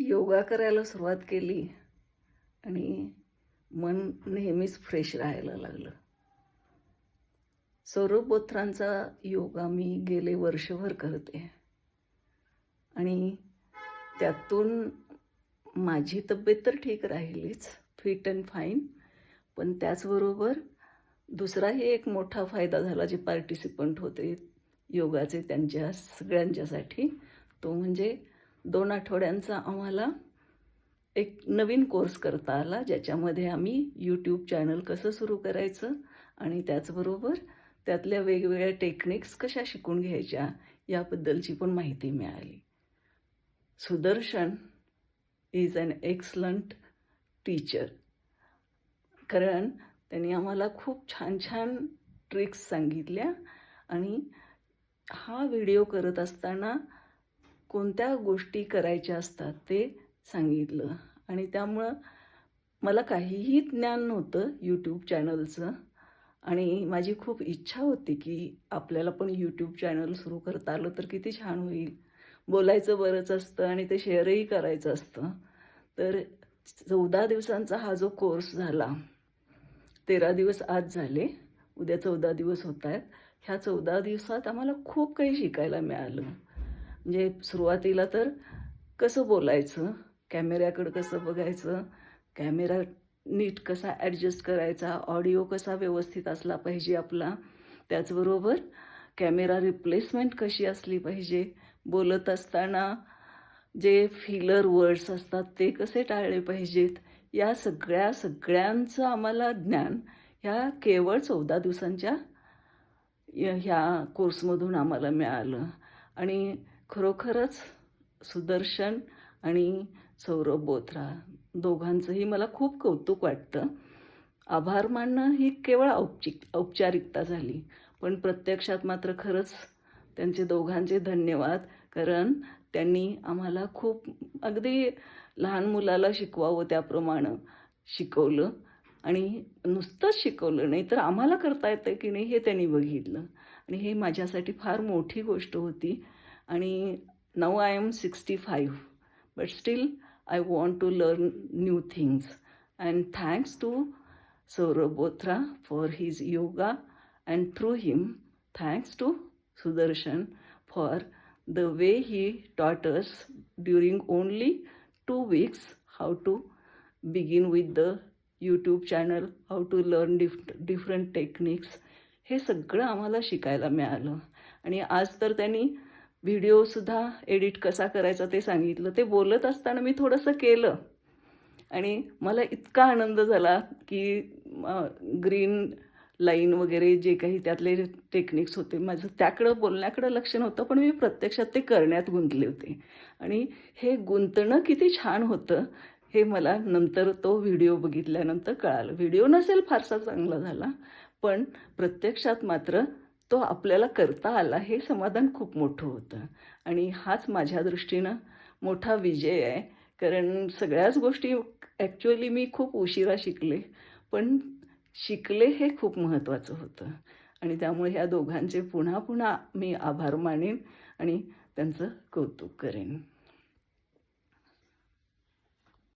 योगा करायला सुरुवात केली आणि मन नेहमीच फ्रेश राहायला लागलं. सौरभ बोथरांचा योगा मी गेले वर्षभर करते. आणि त्यातून माझी तब्येत तर ठीक राहिलीच फिट अँड फाईन पण त्याचबरोबर दुसराही एक मोठा फायदा झाला जे पार्टिसिपंट होते योगाचे त्यांच्या सगळ्यांच्यासाठी तो म्हणजे दोन आठवड्यांचा आम्हाला एक नवीन कोर्स करता आला ज्याच्यामध्ये आम्ही यूट्यूब चॅनल कसं सुरू करायचं आणि त्याचबरोबर त्यातल्या वेगवेगळ्या टेक्निक्स कशा शिकून घ्यायच्या याबद्दलची पण माहिती मिळाली. Sudarshan is an excellent teacher कारण त्यांनी आम्हाला खूप छान छान ट्रिक्स सांगितल्या आणि हा व्हिडिओ करत असताना कोणत्या गोष्टी करायच्या असतात ते सांगितलं. आणि त्यामुळं मला काहीही ज्ञान नव्हतं यूट्यूब चॅनलचं आणि माझी खूप इच्छा होती की आपल्याला पण यूट्यूब चॅनल सुरू करता आलं तर किती छान होईल. बोलायचं बरंच असतं आणि ते शेअरही करायचं असतं. तर चौदा दिवसांचा हा जो कोर्स झाला तेरा दिवस आज झाले उद्या चौदा दिवस होत आहेत. ह्या चौदा दिवसात आम्हाला खूप काही शिकायला मिळालं. म्हणजे सुरुवातीला तर कसं बोलायचं? कॅमेऱ्याकडं कसं बघायचं? कॅमेरा नीट कसा ॲडजस्ट करायचा? ऑडिओ कसा व्यवस्थित असला पाहिजे आपला? त्याचबरोबर कॅमेरा रिप्लेसमेंट कशी असली पाहिजे? बोलत असताना जे फिलर वर्ड्स असतात ते कसे टाळले पाहिजेत? या सगळ्या सगळ्यांचं आम्हाला ज्ञान ह्या केवळ चौदा दिवसांच्या ह्या कोर्समधून आम्हाला मिळालं. आणि खरोखरच सुदर्शन आणि सौरभ बोथरा दोघांचंही मला खूप कौतुक वाटतं. आभार मानणं ही केवळ औपचिक औपचारिकता झाली पण प्रत्यक्षात मात्र खरंच त्यांचे दोघांचे धन्यवाद कारण त्यांनी आम्हाला खूप अगदी लहान मुलाला शिकवावं त्याप्रमाणे शिकवलं आणि नुसतंच शिकवलं नाही तर आम्हाला करता येतं की नाही हे त्यांनी बघितलं. आणि हे माझ्यासाठी फार मोठी गोष्ट होती. आणि now I am sixty five but still I want to learn new things and thanks to Saurabh Bothra for his yoga and through him thanks to Sudarshan for the way he taught us during only two weeks how to begin with the YouTube channel how to learn diff different techniques हे सगळं आम्हाला शिकायला मिळालं. आणि आज तर त्यांनी व्हिडिओसुद्धा edit कसा करायचा ते सांगितलं. ते बोलत असताना मी थोडंसं केलं. आणि मला इतका आनंद झाला की ग्रीन लाईन वगैरे जे काही त्यातले टेक्निक्स होते माझं त्याकडं बोलण्याकडं लक्ष नव्हतं पण मी प्रत्यक्षात ते करण्यात गुंतले होते. आणि हे गुंतणं किती छान होतं हे मला नंतर तो व्हिडिओ बघितल्यानंतर कळालं. व्हिडिओ नसेल फारसा चांगला झाला पण प्रत्यक्षात मात्र तो आपल्याला करता आला हे समाधान खूप मोठं होतं. आणि हाच माझ्या दृष्टीनं मोठा विजय आहे. कारण सगळ्याच गोष्टी ॲक्च्युअली मी खूप उशिरा शिकले. पण शिकले हे खूप महत्त्वाचं होतं. आणि त्यामुळे ह्या दोघांचे पुन्हा पुन्हा मी आभार मानेन आणि त्यांचं कौतुक करेन.